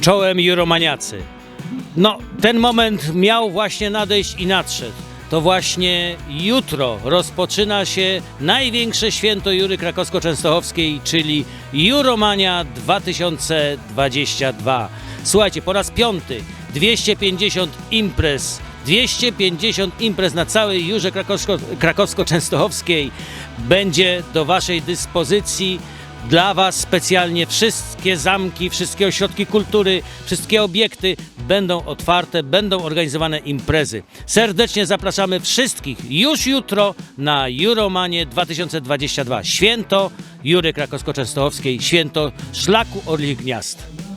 Czołem Juromaniacy. No, ten moment miał właśnie nadejść i nadszedł. To właśnie jutro rozpoczyna się największe święto Jury Krakowsko-Częstochowskiej, czyli Juromania 2022. Słuchajcie, po raz piąty 250 imprez 250 imprez na całej Jurze Krakowsko- Krakowsko-Częstochowskiej będzie do Waszej dyspozycji. Dla Was specjalnie wszystkie zamki, wszystkie ośrodki kultury, wszystkie obiekty będą otwarte, będą organizowane imprezy. Serdecznie zapraszamy wszystkich już jutro na Juromanie 2022. Święto Jury Krakowsko-Częstochowskiej, święto Szlaku Orlich Gniazd.